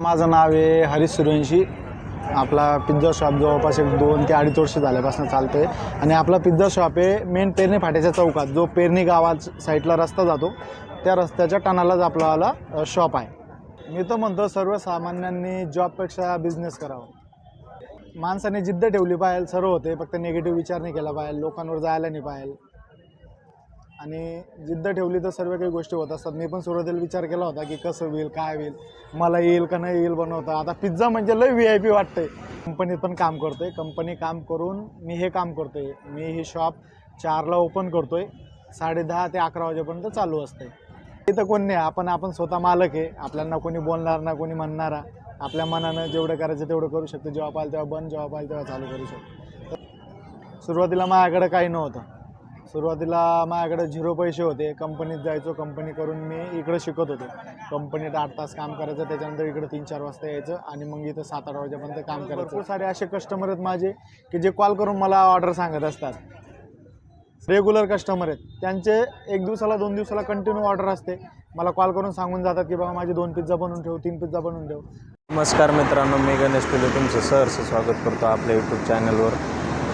माझं नाव आहे हरीश सूर्यवंशी आपला पिझ्झा शॉप जवळपास एक दोन ते अडीच वर्ष झाल्यापासून चालतं आहे आणि आपला पिझ्झा शॉप आहे मेन पेरणी फाट्याच्या चौकात जो पेरणी गावात साईडला रस्ता जातो. त्या रस्त्याच्या टनालाच आपला शॉप आहे. मी तर म्हणतो सर्वसामान्यांनी जॉबपेक्षा बिझनेस करावा. माणसाने जिद्द ठेवली पाहिजे सर्व होते फक्त निगेटिव्ह विचार नाही केला पाहिजे लोकांवर जायला नाही पाहिजे. आणि जिद्द ठेवली तर सर्व काही गोष्टी होत असतात. मी पण सुरुवातीला विचार केला होता की कसं होईल काय होईल मला येईल का नाही येईल बनवता. आता पिझ्झा म्हणजे लय व्ही आय पी वाटतंय. कंपनीत पण काम करतोय. कंपनी काम करून मी हे काम करतोय. मी हे शॉप चारला ओपन करतोय. आहे साडेदहा ते अकरा वाजेपर्यंत चालू असते इथं कोण नाही. आपण आपण स्वतः मालक आहे. आपल्याला कोणी बोलणार ना कोणी म्हणणारा. आपल्या मनानं जेवढं करायचं तेवढं करू शकतो. जेव्हा पाहिजे तेव्हा बंद जेव्हा पाहिजे तेव्हा चालू करू शकतो. सुरुवातीला माझ्याकडे काही नव्हतं. सुरुवातीला माझ्याकडे झिरो पैसे होते. कंपनीत जायचो कंपनी करून मी इकडे शिकत होतो. कंपनीत आठ तास काम करायचं त्याच्यानंतर इकडे तीन चार वाजता यायचं आणि मग इथं सात आठ वाजेपर्यंत काम करायचं. खूप सारे असे कस्टमर आहेत माझे की जे कॉल करून मला ऑर्डर सांगत असतात. रेग्युलर कस्टमर आहेत. त्यांचे एक दिवसाला दोन दिवसाला कंटिन्यू ऑर्डर असते. मला कॉल करून सांगून जातात की बाबा माझे दोन पिझ्झा बनवून ठेव तीन पिझ्झा बनवून ठेव. नमस्कार मित्रांनो मी गणेश पिले. तुमचं सहर्ष स्वागत करतो आपल्या यूट्यूब चॅनलवर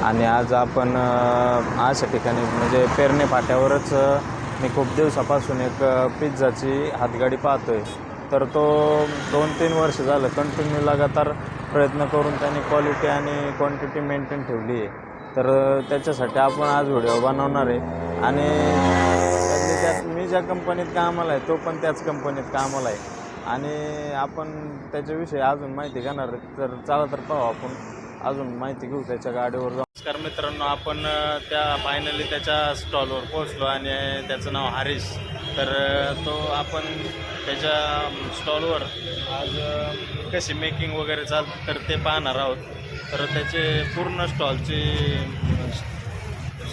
आणि आज आपण अशा ठिकाणी म्हणजे पेरणे फाट्यावरच मी खूप दिवसापासून एक पिझ्झाची हातगाडी पाहतो आहे तर तो दोन तीन वर्ष झालं कंटिन्यू लगातार प्रयत्न करून त्यांनी क्वालिटी आणि क्वांटिटी मेंटेन ठेवली आहे. तर त्याच्यासाठी आपण आज व्हिडिओ बनवणार आहे. आणि त्यात मी ज्या कंपनीत कामाला आहे तो पण त्याच कंपनीत कामाला आहे. आणि आपण त्याच्याविषयी अजून माहिती घेणार तर चला तर पाहू आपण. अजून माहिती घेऊ त्याच्या गाडीवर जाऊ नमस्कार मित्रांनो आपण त्या फायनली त्याच्या स्टॉलवर पोहोचलो आणि त्याचं नाव हरीश. तर तो आपण त्याच्या स्टॉलवर आज कशी मेकिंग वगैरे चाल तर ते पाहणार आहोत. तर त्याचे पूर्ण स्टॉलची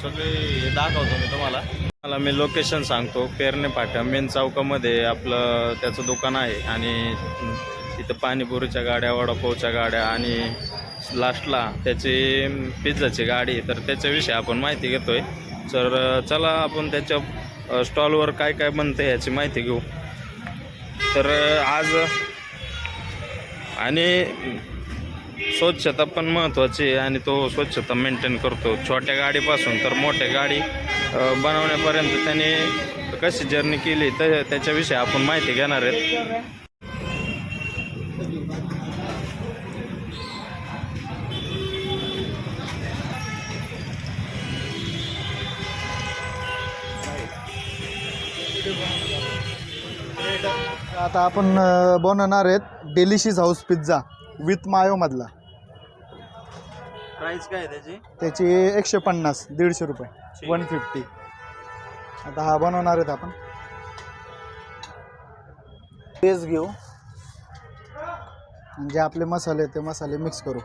सगळी दाखवतो मी तुम्हाला. मला मी लोकेशन सांगतो. पेरणे फाट्या मेन चौकामध्ये आपलं त्याचं दुकान आहे आणि तिथं पाणीपुरीच्या गाड्या वडापावच्या गाड्या आणि लास्टला त्याची पिझ्झाची गाडी तर त्याच्याविषयी आपण माहिती घेतोय. तर चला आपण त्याच्या स्टॉलवर काय काय बनतं याची माहिती घेऊ. तर आज आणि स्वच्छता पण महत्त्वाची आहे आणि तो स्वच्छता मेंटेन करतो. छोट्या गाडीपासून तर मोठ्या गाडी बनवण्यापर्यंत त्याने कशी जर्नी केली तर त्याच्याविषयी आपण माहिती घेणार आहेत. आता आपण बनवणार आहेत डेलिशियस हाऊस पिझ्झा विथ मायोमधला प्राईस काय त्याची? त्याची एकशे पन्नास दीडशे रुपये वन फिफ्टी आता हा बनवणार आहेत आपण. बेस घेऊ. जे आपले मसाले ते मसाले मिक्स करू.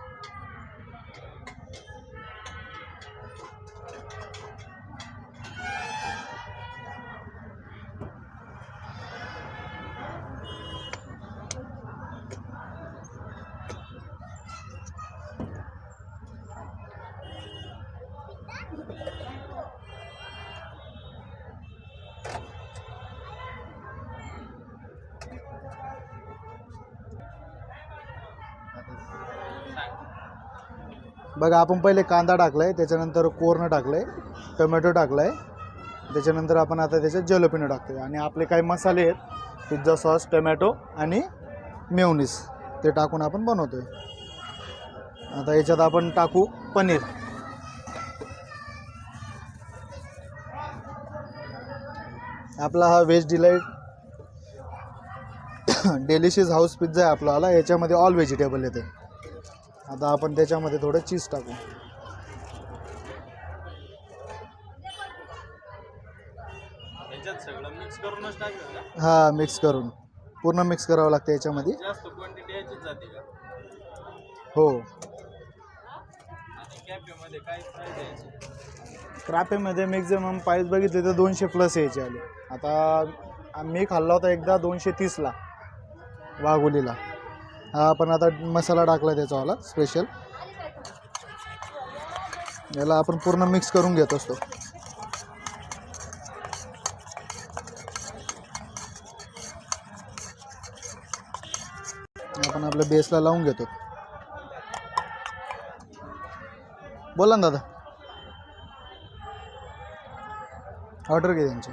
बघा आपण पहिले कांदा टाकलाय त्याच्यानंतर कोर्न आहे टोमॅटो टाकलाय त्याच्यानंतर आपण आता त्याच्यात जलोपिनो आहे आणि आपले काही मसाले आहेत पिझ्झा सॉस टोमॅटो आणि मेवनीस ते टाकून आपण बनवतो आहे आता याच्यात आपण टाकू पनीर. आपला हा veg delight delicious house pizza आहे आपला आला याच्यामध्ये ऑल व्हेजिटेबल येते. आता आपण त्याच्यामध्ये थोडं चीज टाकू. हा मिक्स करून. पूर्ण मिक्स करावं लागतं याच्यामध्ये. हो. क्रापेमध्ये मॅक्झिमम प्राईस बघितले तर दोनशे प्लस यायचे आले. आता मी खाल्ला होता एकदा दोनशे तीसला. वाघोलीला. हा आपण आता मसाला टाकला त्याचावाला स्पेशल याला आपण पूर्ण मिक्स करून घेत असतो. आपण आपण आपल्या बेसला लावून घेतो. बोला ना दादा. ऑर्डर घे त्यांची.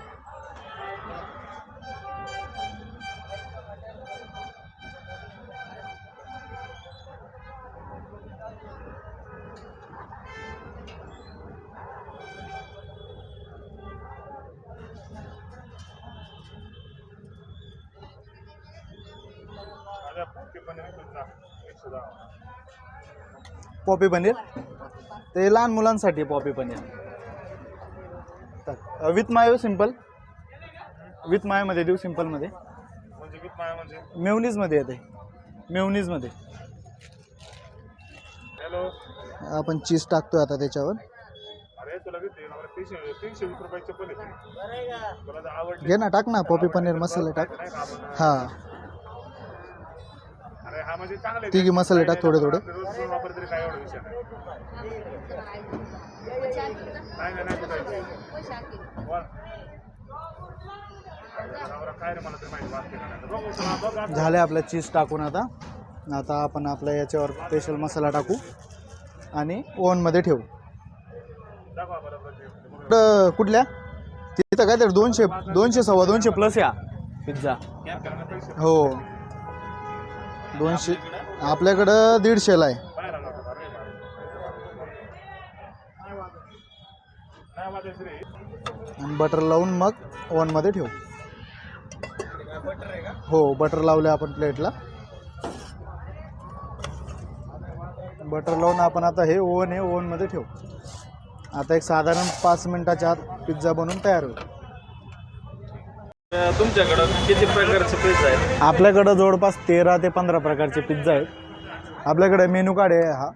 पॉपी पनीर? ते लहान मुलांसाठी poppy paneer. With mayo simple with मायामध्ये देऊ सिम्पलमध्ये म्हणजे म्हणजे? मेवनीजमध्ये येते. मेवनीजमध्ये. हॅलो. आपण चीज टाकतोय आता त्याच्यावर. घे ना टाक ना पॉपी पनीर मसाले टाक. हां. हा म्हणजे चांगले ठीक आहे मसाले टाक थोडे थोडे रोज दोन वापर तरी काय एवढा विषय नाही नाही नाही नाही कुठं वर. नवरा काय रे मला तरी माहिती वाटते का नाही. बघू तुला बघ आता. झाले आपलं चीज टाकून आता आता आपण आपल्या याच्यावर स्पेशल मसाला टाकू आणि ओव्हनमध्ये ठेवू दाखवा बरोबर ते. बघू. कुठं- कुठल्या तिथं काय तर दोनशे दोनशे सव्वा दोनशे प्लस या पिझ्झा पैसे हो दोनशे आपल्याकडं दीडशेला आहे. आणि बटर लावून मग ओव्हनमध्ये ठेवू. हो बटर लावले आपण प्लेटला बटर लावून आपण आता हे ओव्हन हे ओव्हनमध्ये ठेवू. आता एक साधारण पाच मिनिटाच्या आत पिझ्झा बनवून तयार होईल. तुमच्याकडं किती प्रकारचे पिझ्झा आहेत? आपल्याकडं जवळपास तेरा ते पंधरा प्रकारचे पिझ्झा आहेत. आपल्याकडे मेनू कार्ड आहे हा.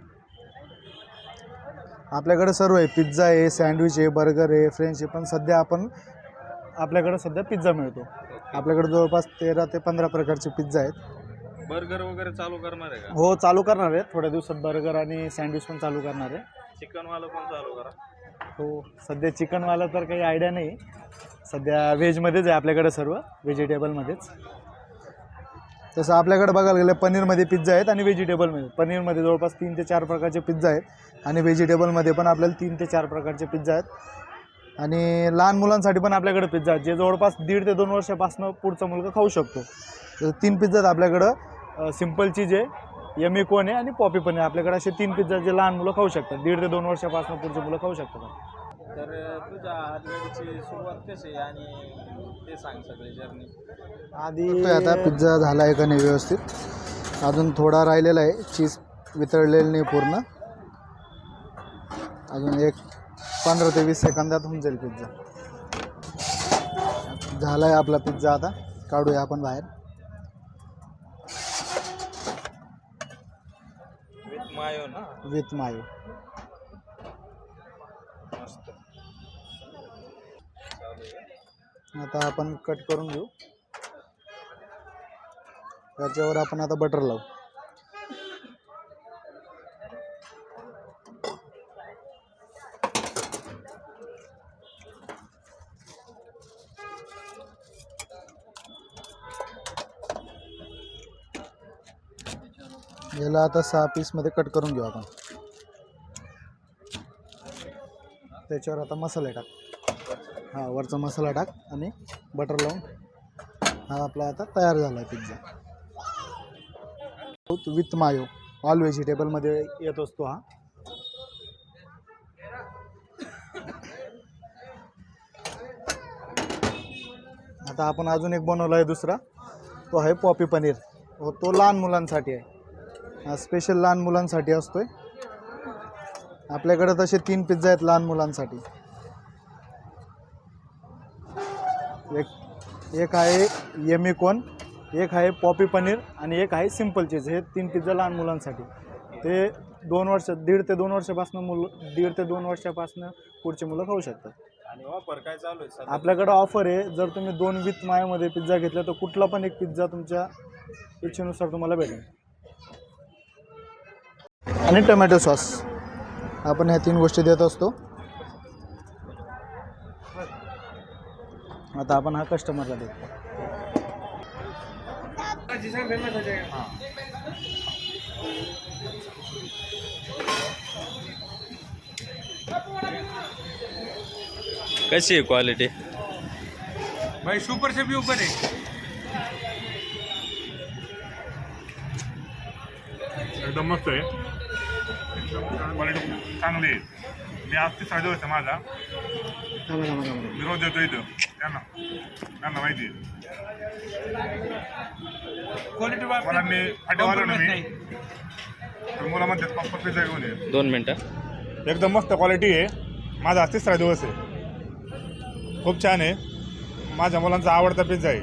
आपल्याकडे सर्व आहे. पिझ्झा आहे सँडविच आहे बर्गर आहे फ्रेंच आहे. पण सध्या आपण आपल्याकडे सध्या पिझ्झा मिळतो. आपल्याकडे जवळपास तेरा ते पंधरा प्रकारचे पिझ्झा आहेत. बर्गर वगैरे चालू करणार आहे का? हो चालू करणार आहे. थोड्या दिवसात बर्गर आणि सँडविच पण चालू करणार आहे. चिकनवालं पण चालू करा. हो सध्या चिकनवाला तर काही आयडिया नाही. सध्या व्हेजमध्येच आहे आपल्याकडे सर्व व्हेजिटेबलमध्येच तसं आपल्याकडे बघायला गेलं पनीरमध्ये पिझ्झा आहेत आणि व्हेजिटेबलमध्ये पनीरमध्ये जवळपास तीन ते चार प्रकारचे पिझ्झा आहेत आणि व्हेजिटेबलमध्ये पण आपल्याला तीन ते चार प्रकारचे पिझ्झा आहेत. आणि लहान मुलांसाठी पण आपल्याकडे पिझ्झा आहेत जे जवळपास दीड ते दोन वर्षापासून पुढचा मुलगा खाऊ शकतो. तर तीन पिझ्झा आहेत आपल्याकडं. सिंपल चीज आहे यमी कोन आहे आणि पॉपी पण आहे आपल्याकडे असे तीन पिझ्झा जे लहान मुलं खाऊ शकतात दीड ते दोन वर्षापासून पुढचे मुलं खाऊ शकतात. तर तुझ्या हातगाडीची सुरुवात कशी आहे आणि ते सांग सगळी जर्नी. आधी आता पिझ्झा झाला आहे का नाही व्यवस्थित. अजून थोडा राहिलेला आहे चीज वितळलेलं नाही पूर्ण. अजून एक पंधरा ते वीस सेकंदात होऊन जाईल पिझ्झा. झाला आहे आपला पिझ्झा आता काढूया आपण बाहेर. विथ मायो ना? With mayo. आता आपण कट करून घेऊ. त्याच्यावर आपण आता बटर लावू. याला आता सहा पीसमध्ये कट करून घेऊ आपण. त्याच्यावर आता मसाले टाक. हा वरचा मसाला टाक आणि बटर लावून हा आपला आता तयार झाला आहे पिझ्झा विथ मायो. ऑल व्हेजिटेबलमध्ये येत असतो हा. आता आपण अजून एक बनवला आहे दुसरा. तो आहे पॉपी पनीर. हो तो लहान मुलांसाठी आहे. हा स्पेशल लहान मुलांसाठी असतो आहे आपल्याकडे तसे तीन पिझ्झा आहेत लहान मुलांसाठी. एक एक आहे येमी कोन एक आहे पॉपी पनीर आणि एक आहे सिंपल चीज. हे तीन पिझ्झा लहान मुलांसाठी. ते दोन वर्ष दीड ते दोन वर्षापासून मुलं दीड ते दोन वर्षापासून पुढचे मुलं खाऊ शकतात. आणि ऑफर काय चालू आहे आपल्याकडं ऑफर आहे जर तुम्ही दोन विथ मायामध्ये पिझ्झा घेतला तर कुठला पण एक पिझ्झा तुमच्या इच्छेनुसार तुम्हाला भेटेल. आणि टोमॅटो सॉस. आपण ह्या तीन गोष्टी देत असतो. आता आपण हा कस्टमरला देतो कशी आहे क्वालिटी भाई सुपर से भी ऊपर है. एकदम मस्त आहे. क्वालिटी चांगली आहे. मी आज ते फायदा होता माझा. मी रोज देतो इथं. त्यांना. त्यांना माहिती आहे. क्वालिटी फाटेवाला ना मी तर मुलं म्हणतात पप्पा पिझ्झा घेऊन ये. दोन मिनटं. एकदम मस्त क्वालिटी आहे. माझा आज तिसरा दिवस आहे. खूप छान आहे. माझ्या मुलांचा आवडता पिझ्झा आहे.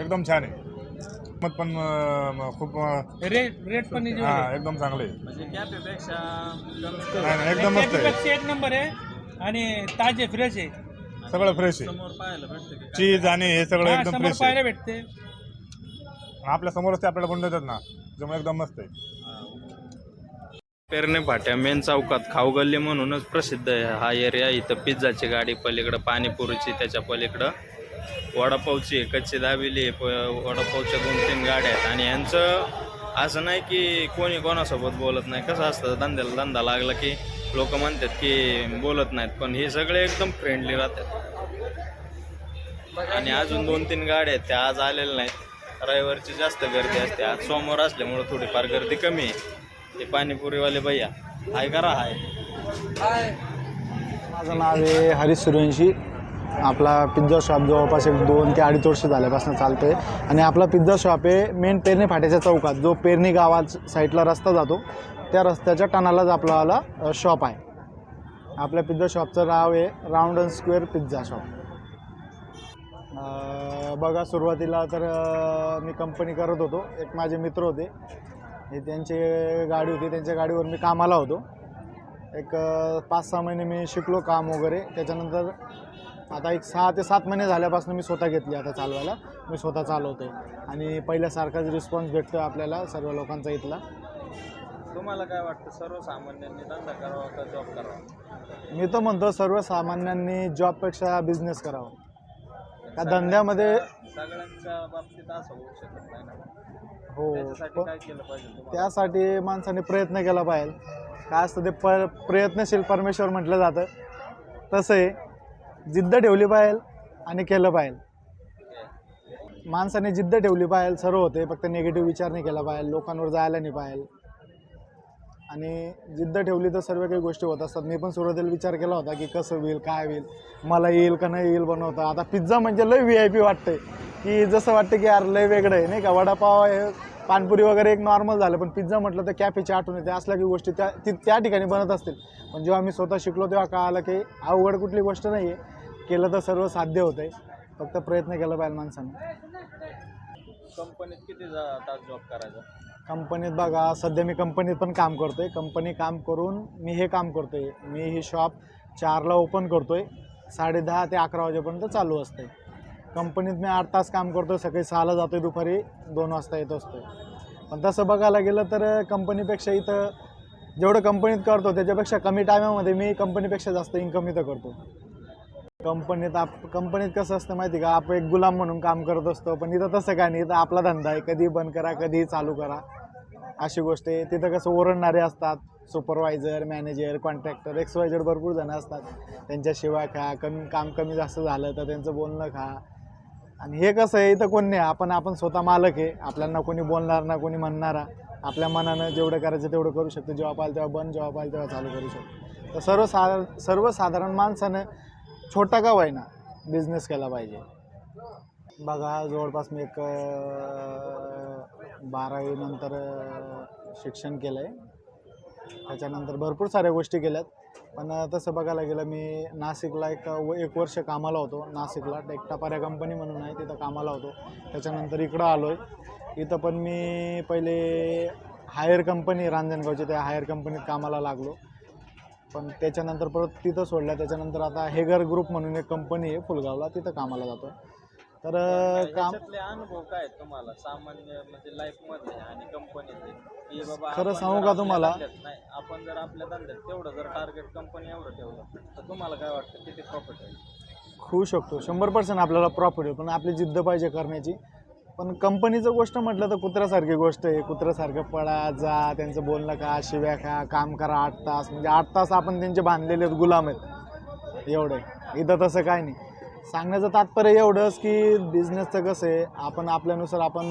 एकदम छान आहे. मत पण खूप रेट रेट पण नाही हा एकदम चांगलं म्हणजे नाही नाही एकदम मस्त आहे. कॅफेपेक्षा एक नंबर आहे आणि ताजे फ्रेश आहे. सगळं फ्रेश आहे. समोर पाहायला भेटतं की चीज आणि हे सगळं हा, एकदम समोर फ्रेश आहे. पाहायला भेटते. आपल्या समोरच ते आपल्याला बनवून देतात ना त्यामुळे एकदम मस्त आहे. पेरणे फाट्या मेन चौकात खाऊ गल्ली म्हणूनच प्रसिद्ध आहे हा एरिया इथं पिझ्झाची गाडी पलीकडं पाणीपुरीची त्याच्या पलीकडं वडापावची कच्ची दाबिली आहे, प- वडापावच्या दोन तीन गाड्या आहेत. आणि यांचं असं नाही की कोणी कोणासोबत बोलत नाही. कसं असतं धंद्याला धंदा लागला की लोक म्हणतात की बोलत नाहीत. पण हे सगळे एकदम फ्रेंडली राहतात. आणि अजून दोन तीन गाड्या आहेत त्या आज आलेल्या नाहीत. रविवारची जास्त गर्दी असते. आज सोमवार असल्यामुळं थोडीफार गर्दी कमी आहे. ते पाणीपुरीवाले भैया हाय करा हाय? माझं नाव आहे हरीश सुरवंशी आपला पिझ्झा शॉप जवळपास एक दोन ते अडीच वर्ष झाल्यापासून चालतोय. आणि आपला पिझ्झा शॉप आहे मेन पेरणी फाट्याच्या चौकात जो पेरणी गावात साईडला रस्ता जातो त्या रस्त्याच्या टनालाच आपलावाला शॉप आहे. आपल्या पिझ्झा शॉपचं नाव आहे round and square pizza shop. बघा सुरुवातीला तर मी कंपनी करत होतो. एक माझे मित्र होते. हे त्यांची गाडी होती. त्यांच्या गाडीवर मी कामाला होतो. एक पाच सहा महिने मी शिकलो काम वगैरे. त्याच्यानंतर आता एक सहा ते सात महिने झाल्यापासून मी स्वतः घेतली आता चालवायला. मी स्वतः चालवतोय. आणि पहिल्यासारखाच रिस्पॉन्स भेटतो आपल्याला सर्व लोकांचा इथला. तुम्हाला काय वाटतं सर्वसामान्यांनी धंदा करावा का जॉब करावा? मी तर म्हणतो सर्वसामान्यांनी जॉबपेक्षा बिझनेस करावा. का धंद्यामध्ये सगळ्यांच्या बाबतीत असं होऊ शकत नाही ना? हो त्यासाठी माणसाने प्रयत्न केला पाहिजे. काय असतं ते प प्रयत्नशील परमेश्वर म्हटलं जातं. तसं आहे. जिद्द ठेवली पाहिजे आणि केलं पाहिजे. माणसाने जिद्द ठेवली पाहिजे सर्व होते फक्त निगेटिव्ह विचार नाही केला पाहिजे लोकांवर जायला नाही पाहिजे. आणि जिद्द ठेवली तर सर्व काही गोष्टी होत असतात. मी पण सुरुवातीला विचार केला होता की कसं होईल काय होईल मला येईल का नाही येईल बनवता. आता पिझ्झा म्हणजे लय व्ही आय पी वाटते की जसं वाटतं की यार लय वेगळं आहे नाही का? वडापाव आहे पानपुरी वगैरे एक नॉर्मल झालं पण पिझ्झा म्हटलं तर कॅफेची आठवण येते. असल्या काही गोष्टी त्या ती त्या ठिकाणी बनत असतील. पण जेव्हा मी स्वतः शिकलो तेव्हा कळालं की अवघड कुठली गोष्ट नाही आहे केलं तर सर्व साध्य होतं आहे फक्त प्रयत्न केला पाहिजे माणसाने. कंपनीत किती जा- तास जॉब करायचा? कंपनीत बघा सध्या मी कंपनीत पण काम करतो आहे कंपनी काम करून मी हे काम करतो आहे मी ही शॉप चारला ओपन करतो आहे साडे दहा ते अकरा वाजेपर्यंत चालू असते कंपनीत मी आठ तास काम करतो सकाळी सहाला जातो दुपारी दोन वाजता येत असतो पण तसं बघायला गेलं तर कंपनीपेक्षा इथं जेवढं कंपनीत करतो त्याच्यापेक्षा कमी टायमामध्ये मी कंपनीपेक्षा जास्त इन्कम इथं करतो. कंपनीत आप कंपनीत कसं असतं माहिती का? आपण एक गुलाम म्हणून काम करत असतो पण इथं तसं काय नाही. इथं आपला धंदा आहे. कधी बंद करा कधी चालू करा. अशी गोष्ट आहे. तिथं कसं ओरडणारे असतात सुपरवायझर मॅनेजर कॉन्ट्रॅक्टर एक्सवायझर भरपूर जण असतात. त्यांच्याशिवाय खा कमी काम कमी जास्त झालं तर त्यांचं बोलणं खा. आणि हे कसं आहे इथं कोण नाही. आपण आपण स्वतः मालक आहे. आपल्याला कोणी बोलणार ना कोणी म्हणणारा. आपल्या मनानं जेवढं करायचं तेवढं करू शकतो. जेव्हा पाहिजे तेव्हा बंद जेव्हा पाहिजे तेव्हा चालू करू शकतो. तर सर्वसाधारण सर्वसाधारण माणसानं छोटा का होईना बिझनेस केला पाहिजे. बघा जवळपास मी एक बारावीनंतर शिक्षण केलं आहे त्याच्यानंतर भरपूर साऱ्या गोष्टी केल्यात. पण तसं बघायला गेलं मी नाशिकला एक व एक वर्ष कामाला होतो. नाशिकला टेकटापाऱ्या कंपनी म्हणून आहे तिथं कामाला होतो. त्याच्यानंतर इकडं आलो आहे इथं पण मी पहिले हायर कंपनी रांजणगावची त्या हायर कंपनीत कामाला लागलो. पण त्याच्यानंतर परत तिथं सोडलं. त्याच्यानंतर आता हेगर ग्रुप म्हणून एक कंपनी आहे फुलगावला. तिथं कामाला जातो तर काम अनुभव काय आहेत तुम्हाला? सामान्य म्हणजे लाईफ मधले आणि कंपनीतले की बाबा खरं आपण सांगू जर का आपल्या तुम्हाला? धंद्यात- नाही आपण जर आपल्या धंद्यात तेवढं जर टार्गेट कंपनी एवढं ठेवलं तर तुम्हाला काय वाटतं? किती प्रॉफिट आहे होऊ शकतो. शंभर पर्सेंट आपल्याला प्रॉफिट आहे पण आपली जिद्द पाहिजे करण्याची. पण कंपनीचं गोष्ट म्हटलं तर कुत्र्यासारखी गोष्ट आहे. कुत्र्यासारखं पळा जा त्यांचं बोलणं का शिव्या खा काम करा आठ तास. म्हणजे आठ तास आपण त्यांचे बांधलेले आहेत गुलाम आहेत. एवढं इथं तसं काय नाही. सांगण्याचं तात्पर्य एवढंच की बिझनेसचं कसं आहे आपण आपल्यानुसार आपण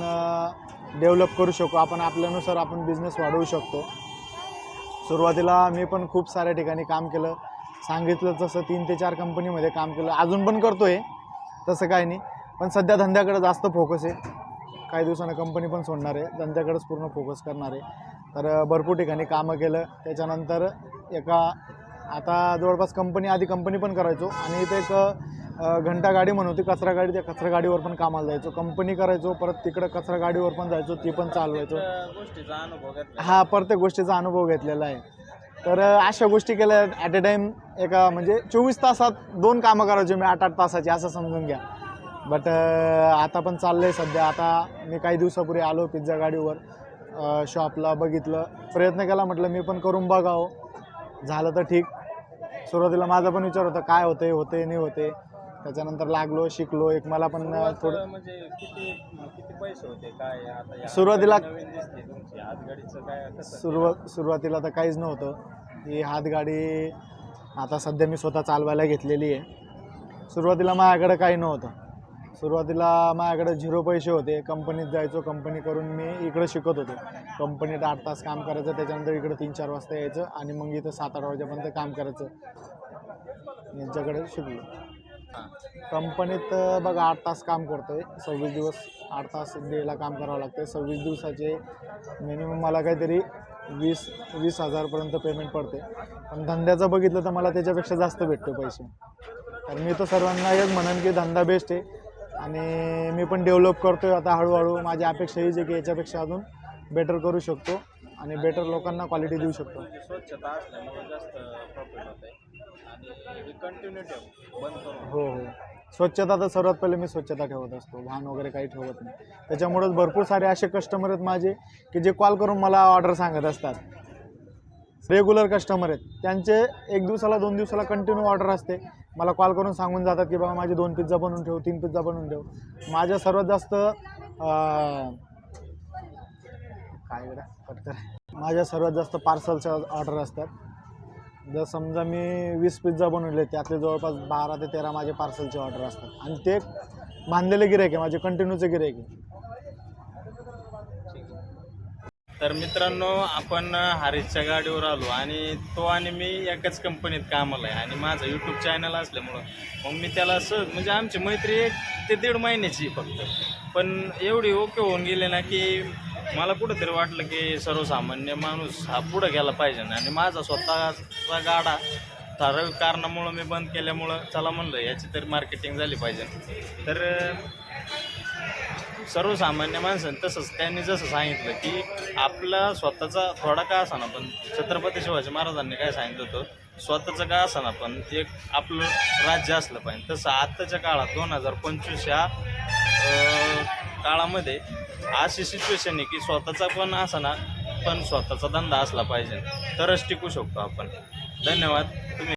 डेव्हलप करू शकू. आपण आपल्यानुसार आपण बिझनेस वाढवू शकतो. सुरुवातीला मी पण खूप साऱ्या ठिकाणी काम केलं. सांगितलं तसं तीन ते चार कंपनीमध्ये काम केलं. अजून पण करतो आहे तसं काय नाही. पण सध्या धंद्याकडे जास्त फोकस आहे. काही दिवसानं कंपनी पण सोडणार आहे. धंद्याकडेच पूर्ण फोकस करणार आहे. तर भरपूर ठिकाणी कामं केलं. त्याच्यानंतर एका आता जवळपास कंपनी आधी कंपनी पण करायचो. आणि इथे एक घंटा गाडी म्हणून होती. कचरा गाडी त्या कचरा गाडीवर पण कामाला जायचो. कंपनी करायचो. परत तिकडं कचरा गाडीवर पण जायचो. ती पण चालवायचो हा प्रत्येक गोष्टीचा अनुभव घेतलेला आहे. तर अशा गोष्टी केल्या ॲट अ टाईम एका म्हणजे चोवीस तासात दोन कामं करायचे मी. आठ आठ तासाची असं समजून घ्या. बट आता पण चाललं आहे सध्या. आता मी काही दिवसापूर्वी आलो पिझ्झा गाडीवर शॉपला बघितलं. प्रयत्न केला म्हटलं मी पण करून बघावं. झालं तर ठीक. सुरुवातीला माझा पण विचार होता काय होते होते नाही होते त्याच्यानंतर लागलो शिकलो. एक मला पण थोडं म्हणजे किती किती पैसे होते? काय आता या सुरुवातीला- सुरुवात सुरुवातीला तर काहीच नव्हतं. ही हातगाडी आता सध्या मी स्वतः चालवायला घेतलेली आहे. सुरुवातीला माझ्याकडे काही नव्हतं. सुरुवातीला माझ्याकडे झिरो पैसे होते. कंपनीत जायचो कंपनी करून मी इकडं शिकत होतो. कंपनीत आठ तास काम करायचं त्याच्यानंतर इकडं तीन चार वाजता यायचं आणि मग इथं सात आठ वाजेपर्यंत काम करायचं. यांच्याकडे शिकलो. कंपनीत बघा आठ तास काम करतोय. सव्वीस दिवस आठ तास डेला काम करावं लागतं सव्वीस दिवसाचे मिनिमम मला काहीतरी वीस वीस हजारपर्यंत पेमेंट पडते पण धंद्याचं बघितलं तर मला त्याच्यापेक्षा जास्त भेटतो पैसे. तर मी तर सर्वांना एक म्हणेन की धंदा बेस्ट आहे. आणि मी पण डेव्हलप करतोय आता हळूहळू. माझी अपेक्षा हीच आहे की याच्यापेक्षा अजून बेटर करू शकतो आणि बेटर लोकांना क्वालिटी देऊ शकतो. स्वच्छता असल्यामुळे जास्त प्रॉफिट होत आहे. आणि कंटिन्यू ठेव बंद करून. हो हो. स्वच्छता तर सर्वात पहिले मी स्वच्छता ठेवत असतो. वाहन वगैरे काही ठेवत नाही. त्याच्यामुळेच भरपूर सारे असे कस्टमर आहेत माझे की जे कॉल करून मला ऑर्डर सांगत असतात. रेग्युलर कस्टमर आहेत. त्यांचे एक दिवसाला दोन दिवसाला कंटिन्यू ऑर्डर असते. मला कॉल करून सांगून जातात की बाबा माझे दोन पिझ्झा बनवून ठेव तीन पिझ्झा बनवून ठेव. माझ्या सर्वात जास्त काय गड्या पटकन माझ्या सर्वात जास्त पार्सलच्या ऑर्डर असतात. जर समजा मी वीस पिझ्झा बनवले त्यातले जवळपास बारा ते तेरा माझे पार्सलचे ऑर्डर असतात. आणि ते बांधलेले गिरायक आहे माझे कंटिन्यूचे गिरायक आहे. तर मित्रांनो आपण हारीसच्या गाडीवर आलो आणि तो आणि मी एकाच कंपनीत कामाला आहे. आणि माझं यूट्यूब चॅनल असल्यामुळं मग मी त्याला सहज म्हणजे आमची मैत्री एक ते दीड महिन्याची फक्त. पण एवढी ओके होऊन गेले ना की मला कुठंतरी वाटलं की सर्वसामान्य माणूस हा पुढं गेला पाहिजे ना. आणि माझा स्वतःचा गाडा ठराविक कारणामुळं मी बंद केल्यामुळं चला म्हणलं याची तरी मार्केटिंग झाली पाहिजे. तर सर्वसामान्य माणसाने तसंच त्यांनी जसं सांगितलं की आपला स्वतःचा थोडा का असाना पण छत्रपती शिवाजी महाराजांनी काय सांगितलं होतं? स्वतःचं का असाना पण एक आपलं राज्य असलं पाहिजे. तसं आत्ताच्या काळात दोन हजार पंचवीस या काळामध्ये अशी सिच्युएशन आहे की स्वतःचा पण असाना पण स्वतःचा धंदा असला पाहिजे. तरच टिकू शकतो आपण. धन्यवाद. तुम्ही